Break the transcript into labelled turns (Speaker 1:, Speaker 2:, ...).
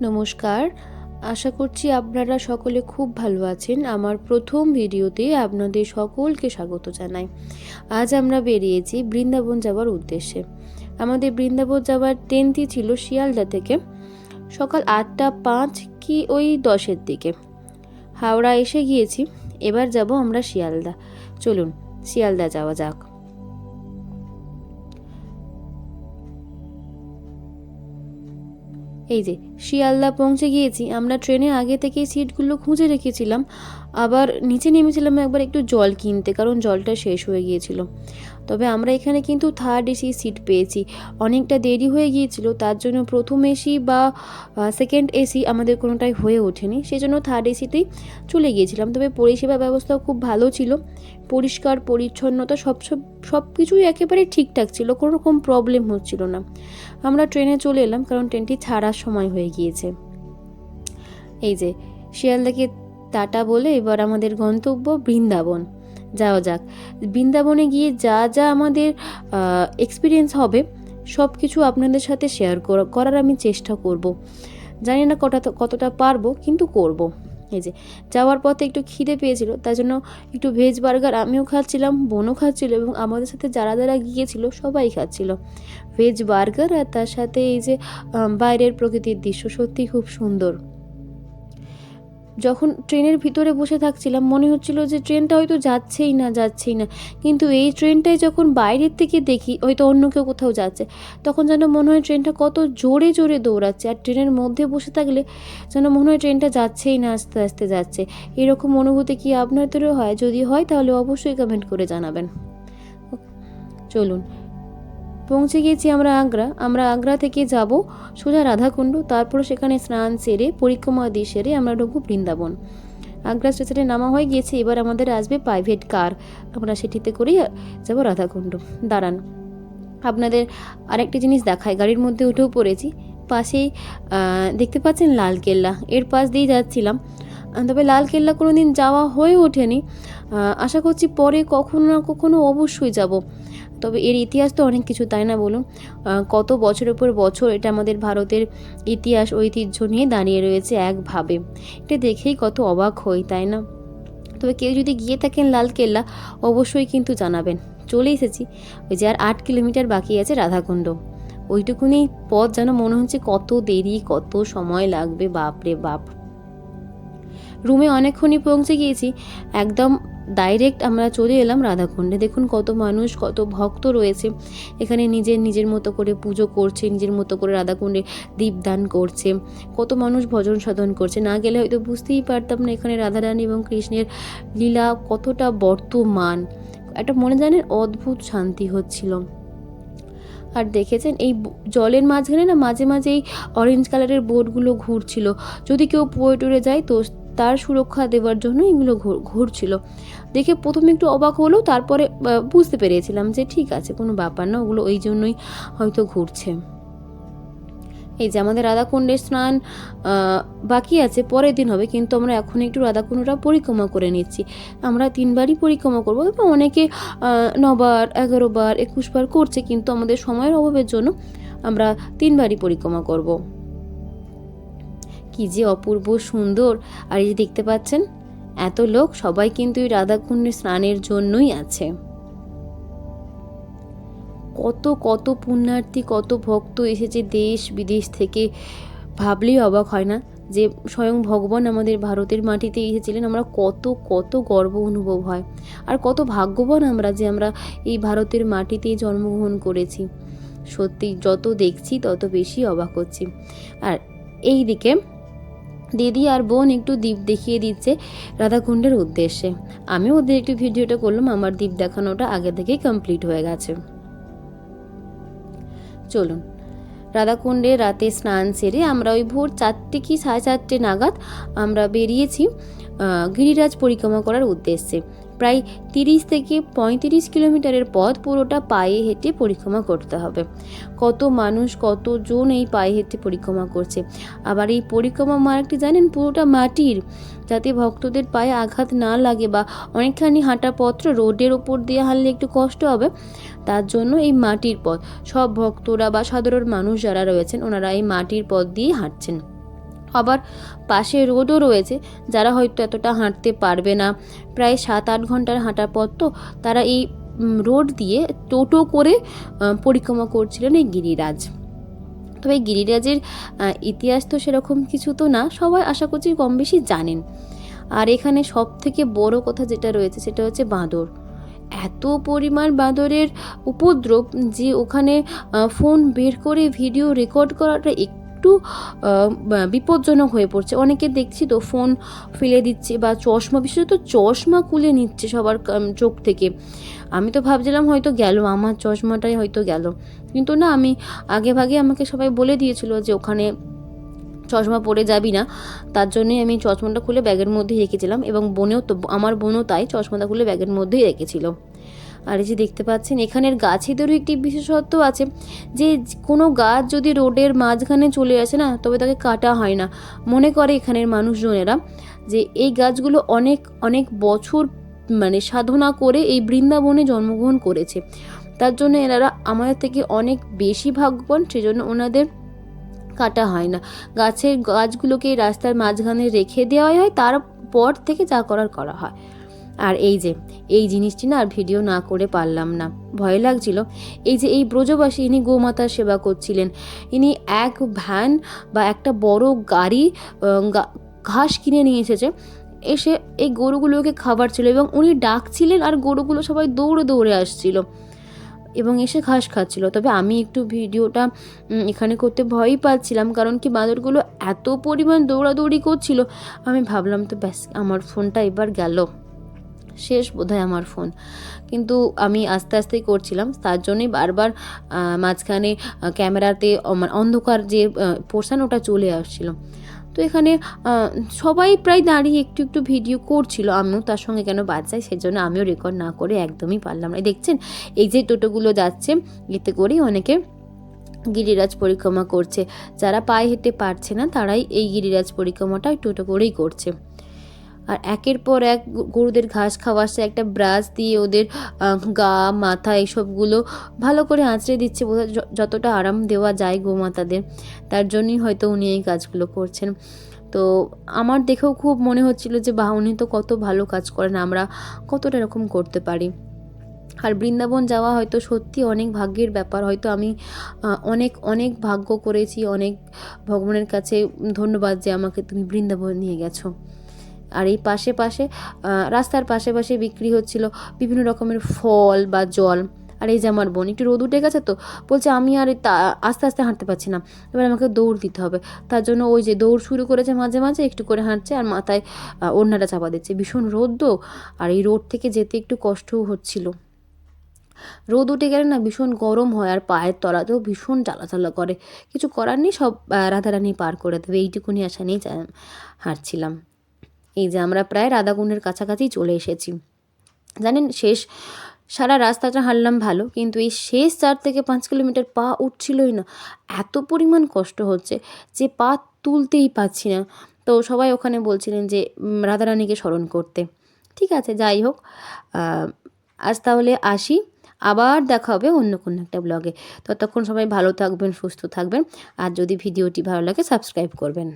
Speaker 1: নমস্কার। আশা করছি আপনারা সকলে খুব ভালো আছেন। আমার প্রথম ভিডিওতে আপনাদের সকলকে স্বাগত জানাই। আজ আমরা বেরিয়েছি বৃন্দাবন যাওয়ার উদ্দেশ্যে। আমাদের বৃন্দাবন যাওয়ার ট্রেনটি ছিল শিয়ালদা থেকে সকাল আটটা পাঁচ কি ওই দশের দিকে। হাওড়া এসে গিয়েছি। এবার যাব আমরা শিয়ালদা। চলুন, শিয়ালদা যাওয়া যাক। এই যে, শিয়ালদা পৌঁছে গিয়েছি। আমরা ট্রেনে আগে থেকেই সিটগুলো খুঁজে রেখেছিলাম। আবার নিচে নেমেছিলাম একবার একটু জল কিনতে, কারণ জলটা শেষ হয়ে গিয়েছিল। তবে আমরা এখানে কিন্তু থার্ড এসি সিট পেয়েছি। অনেকটা দেরি হয়ে গিয়েছিল, তার জন্য প্রথম এসি বা সেকেন্ড এসি আমাদের কোনোটাই হয়ে ওঠেনি সেই জন্য থার্ড এসিতেই চলে গিয়েছিলাম। তবে পরিষেবা ব্যবস্থাও খুব ভালো ছিল, পরিষ্কার, পরিচ্ছন্নতা, সব সব সব কিছুই একেবারে ঠিকঠাক ছিল কোনো রকম প্রবলেম হচ্ছিল না। আমরা ট্রেনে চলে এলাম, কারণ ট্রেনটি ছাড়ার সময় হয়ে গিয়েছে। এই যে, শিয়ালদাকে টাটা বলে এবার আমাদের গন্তব্য বৃন্দাবন। যাওয়া যাক। বৃন্দাবনে গিয়ে যা যা আমাদের এক্সপিরিয়েন্স হবে সব কিছু আপনাদের সাথে শেয়ার করার আমি চেষ্টা করব। জানি না কটা, কতটা পারব, কিন্তু করব। এই যে, যাওয়ার পথে একটু খিদে পেয়েছিল, তার জন্য একটু ভেজ বার্গার আমিও খাচ্ছিলাম, বোনও খাচ্ছিল এবং আমাদের সাথে যারা যারা গিয়েছিল, সবাই খাচ্ছিল। ভেজ বার্গার আর তার সাথে এই যে বাইরের প্রকৃতির দৃশ্য সত্যি খুব সুন্দর। যখন ট্রেনের ভিতরে বসে থাকছিলাম, মনে হচ্ছিল যে ট্রেনটা হয়তো যাচ্ছেই না যাচ্ছেই না। কিন্তু এই ট্রেনটাই যখন বাইরের থেকে দেখি, হয়তো অন্য কেউ কোথাও যাচ্ছে, তখন যেন মনে হয় ট্রেনটা কত জোরে জোরে দৌড়াচ্ছে। আর ট্রেনের মধ্যে বসে থাকলে যেন মনে হয় ট্রেনটা যাচ্ছেই না, আস্তে আস্তে যাচ্ছে। এরকম অনুভূতি কি আপনাদেরও হয়? যদি হয়, তাহলে অবশ্যই কমেন্ট করে জানাবেন। চলুন। পৌঁছে গিয়েছি আমরা আগ্রা। আমরা আগ্রা থেকে যাব সোজা রাধাকুণ্ড, তারপর সেখানে স্নান সেরে, পরিক্রমা দিয়ে সেরে আমরা ঢুকবো বৃন্দাবন। আগ্রা স্টেশনে নামা হয়ে গিয়েছে, এবার আমাদের আসবে প্রাইভেট কার আমরা সেটিতে করেই যাব রাধাকুণ্ড। দাঁড়ান। আপনাদের আরেকটি জিনিস দেখায় গাড়ির মধ্যে উঠেও পড়েছি। পাশেই দেখতে পাচ্ছেন লালকেল্লা এর পাশ দিয়ে যাচ্ছিলাম। তবে লাল কেল্লা কোনো দিন যাওয়া হয়ে ওঠেনি। আশা করছি পরে কখনো না কখনো অবশ্যই যাব। তবে এর ইতিহাস তো অনেক কিছু, তাই না বলুন? কত বছরের পর বছর এটা আমাদের ভারতের ইতিহাস, ঐতিহ্য নিয়ে দাঁড়িয়ে রয়েছে একভাবে। এটা দেখেই কত অবাক হই, তাই না? তবে কেউ যদি গিয়ে থাকেন লালকেল্লা অবশ্যই কিন্তু জানাবেন। চলে এসেছি, ওই যে আর আট কিলোমিটার বাকি আছে রাধাকুণ্ড। ওইটুকুনি পথ যেন মনে হচ্ছে কত দেরি, কত সময় লাগবে বাপ রে বাপ। রুমে অনেকক্ষণই পৌঁছে গিয়েছি। একদম ডাইরেক্ট আমরা চলে এলাম রাধাকুণ্ডে। দেখুন কত মানুষ, কত ভক্ত রয়েছে। এখানে নিজের নিজের মতো করে পুজো করছে, নিজের মতো করে রাধাকুণ্ডে দীপদান করছে। কত মানুষ ভজন সাধন করছে। না গেলে হয়তো বুঝতেই পারতাম না এখানে রাধারানী এবং কৃষ্ণের লীলা কতটা বর্তমান। একটা মনে জানেন অদ্ভুত শান্তি হচ্ছিল। আর দেখেছেন, এই জলের মাঝখানে না মাঝে মাঝে এই অরেঞ্জ কালারের বোটগুলো ঘুরছিল। যদি কেউ পড়ে টরে যায়, তো তার সুরক্ষা দেওয়ার জন্য এগুলো ঘুরছিল। দেখে প্রথমে একটু অবাক হলেও তারপরে বুঝতে পেরেছিলাম যে ঠিক আছে, কোনো ব্যাপার না, ওগুলো ওই জন্যই হয়তো ঘুরছে। এই যে আমাদের রাধাকুণ্ডের স্নান বাকি আছে, পরের দিন হবে, কিন্তু আমরা এখন একটু রাধাকুণ্ডটা পরিক্রমা করে নিচ্ছি। আমরা তিনবারই পরিক্রমা করব এবং অনেকে নবার এগারো বার একুশ বার করছে, কিন্তু আমাদের সময়ের অভাবের জন্য আমরা তিনবারই পরিক্রমা করব। কি যে অপূর্ব সুন্দর। আর এই যে দেখতে পাচ্ছেন, এত লোক, সবাই কিন্তু এই রাধাকুণ্ডের স্নানের জন্যই আছে। কত কত পুণ্যার্থী, কত ভক্ত এসেছে দেশ বিদেশ থেকে। ভাবলেই অবাক হয় না যে স্বয়ং ভগবান আমাদের ভারতের মাটিতে এসেছিলেন। আমরা কত কত গর্ব অনুভব হয়। আর কত ভাগ্যবান আমরা যে আমরা এই ভারতের মাটিতেই জন্মগ্রহণ করেছি। সত্যি যত দেখছি তত বেশি অবাক হচ্ছি। আর এই দিকে দিদি আর বোন একটু দ্বীপ দেখিয়ে দিচ্ছে রাধাকুণ্ডের উদ্দেশ্যে। আমি ওদের একটু ভিডিওটা করলাম, আমার দ্বীপ দেখানোটা আগে থেকেই কমপ্লিট হয়ে গেছে। চলুন, রাধাকুণ্ডে রাতে স্নান সেরে আমরা ওই ভোর চারটে কি সাড়ে চারটে নাগাদ আমরা বেরিয়েছি গিরিরাজ পরিক্রমা করার উদ্দেশ্যে। প্রায় তিরিশ থেকে পঁয়ত্রিশ কিলোমিটারের পথ পুরোটা পায়ে হেঁটে পরিক্রমা করতে হবে। কত মানুষ, কতজন এই পায়ে হেঁটে পরিক্রমা করছে? আবার এই পরিক্রমা মার্গটি জানেন, পুরোটা মাটির, যাতে ভক্তদের পায়ে আঘাত না লাগে বা অনেকখানি হাঁটা পত্র রোডের ওপর দিয়ে হাঁটলে একটু কষ্ট হবে, তার জন্য এই মাটির পথ। সব ভক্তরা বা সাধারণ মানুষ যারা রয়েছেন, ওনারা এই মাটির পথ দিয়ে হাঁটছেন। আবার পাশে রোডও রয়েছে, যারা হয়তো এতটা হাঁটতে পারবে না। প্রায় সাত আট ঘণ্টার হাঁটার পর তো তারা এই রোড দিয়ে টোটো করে পরিক্রমা করছিলেন এই গিরিরাজ। তবে গিরিরাজের ইতিহাস তো সেরকম কিছু তো না, সবাই আশা করছি কম বেশি জানেন। আর এখানে সব থেকে বড় কথা যেটা রয়েছে সেটা হচ্ছে বাঁদর। এত পরিমাণ বাঁদরের উপদ্রব যে ওখানে ফোন বের করে ভিডিও রেকর্ড করাটা একটু বিপজ্জনক হয়ে পড়ছে। অনেকে দেখছি তো ফোন ফেলে দিচ্ছে বা চশমা, বিশেষত চশমা খুলে নিচ্ছে সবার চোখ থেকে। আমি তো ভাবছিলাম হয়তো গেল, আমার চশমাটাই হয়তো গেল। কিন্তু না, আমি আগে ভাগে আমাকে সবাই বলে দিয়েছিল যে ওখানে চশমা পরে যাবি না। তার জন্যই আমি চশমাটা খুলে ব্যাগের মধ্যেই রেখেছিলাম এবং বোনেও তো, আমার বোনও তাই চশমাটা খুলে ব্যাগের মধ্যেই রেখেছিল। আর এই যে দেখতে পাচ্ছেন, এখানের গাছেদেরও একটি বিশেষত্ব আছে যে কোনো গাছ যদি রোডের মাঝখানে চলে আসে না, তবে তাকে কাটা হয় না। মনে করে এখানের মানুষজনেরা যে এই গাছগুলো অনেক অনেক বছর মানে সাধনা করে এই বৃন্দাবনে জন্মগ্রহণ করেছে। তার জন্য এনারা আমাদের থেকে অনেক বেশি ভাগ্যবান, সেজন্য ওনাদের কাটা হয় না। গাছের, গাছগুলোকে রাস্তার মাঝখানে রেখে দেওয়া হয়, তারপর থেকে যা করার করা হয়। আর এই যে, এই জিনিসটি না আর ভিডিও না করে পারলাম না। ভয় লাগছিল। এই যে, এই ব্রজবাসী, ইনি গোমাতার সেবা করছিলেন। ইনি এক ভ্যান বা একটা বড় গাড়ি ঘাস কিনে নিয়ে এসেছে। এসে এই গরুগুলোকে খাবার ছিল এবং উনি ডাকছিলেন আর গরুগুলো সবাই দৌড়ে দৌড়ে আসছিল এবং এসে ঘাস খাচ্ছিল। তবে আমি একটু ভিডিওটা এখানে করতে ভয়ই পাচ্ছিলাম কারণ কি বাঁদরগুলো এত পরিমাণ দৌড়াদৌড়ি করছিল। আমি ভাবলাম তো ব্যাস, আমার ফোনটা এবার গেল। শেষ বোধহয় আমার ফোন। কিন্তু আমি আস্তে আস্তেই করছিলাম। তার জন্যই বারবার মাঝখানে ক্যামেরাতে অন্ধকার যে পোর্শন ওটা চলে আসছিল। তো এখানে সবাই প্রায় দাঁড়িয়ে একটু একটু ভিডিও করছিল। আমিও তার সঙ্গে কেন বাদ যাই সেজন্য আমিও রেকর্ড না করে একদমই পারলাম না। দেখছেন, এই যে টোটোগুলো যাচ্ছে, এতে করেই অনেকে গিরিরাজ পরিক্রমা করছে। যারা পায়ে হেঁটে পারছে না, তারাই এই গিরিরাজ পরিক্রমাটা টোটো করেই করছে। আর একের পর এক গরুদের ঘাস খাওয়াচ্ছে একটা ব্রাশ দিয়ে ওদের গা, মাথা এইসবগুলো ভালো করে আঁচড়ে দিচ্ছে যতটা আরাম দেওয়া যায় গোমাতাদের, তার জন্যই হয়তো উনি এই কাজগুলো করছেন। তো আমার দেখেও খুব মনে হচ্ছিল যে, বাহ, উনি তো কত ভালো কাজ করেন, আমরা কতটা এরকম করতে পারি। আর বৃন্দাবন যাওয়া হয়তো সত্যি অনেক ভাগ্যের ব্যাপার, হয়তো আমি অনেক অনেক ভাগ্য করেছি, অনেক ভগবানের কাছে ধন্যবাদ যে আমাকে তুমি বৃন্দাবন নিয়ে গেছো। আর এই পাশে পাশে রাস্তার পাশে পাশে বিক্রি হচ্ছিল বিভিন্ন রকমের ফল বা জল। আর এই যে আমার বোন, একটু রোদ উঠে গেছে তো, বলছে আমি আর তা- আস্তে আস্তে হাঁটতে পারছি না। এবার আমাকে দৌড় দিতে হবে। তার জন্য ওই যে দৌড় শুরু করেছে মাঝে মাঝে, একটু করে হাঁটছে আর মাথায় ওড়নাটা চাপা দিচ্ছে। ভীষণ রোদ আর এই রোড থেকে যেতে একটু কষ্টও হচ্ছিল। রোদ উঠে গেলে না ভীষণ গরম হয় আর পায়ের তলাতেও ভীষণ জ্বালাচালা করে। কিছু করার নেই, সব রাধারানী পার করে দেবে। এইটুকুনি আশা নিয়ে হাঁটছিলাম। এই যে আমরা প্রায় রাধাকুণ্ডের কাছাকাছি চলে এসেছি। জানেন, শেষ, সারা রাস্তাটা হাঁটলাম ভালো, কিন্তু এই শেষ চার থেকে পাঁচ কিলোমিটার পা উঠছিলই না। এত পরিমাণ কষ্ট হচ্ছে যে পা তুলতেই পাচ্ছি না। তো সবাই ওখানে বলছিলেন যে রাধারানীকে স্মরণ করতে। ঠিক আছে, যাই হোক আজ তাহলে আসি। আবার দেখা হবে অন্য কোনো একটা ব্লগে। ততক্ষণ সবাই ভালো থাকবেন, সুস্থ থাকবেন। আর যদি ভিডিওটি ভালো লাগে, সাবস্ক্রাইব করবেন।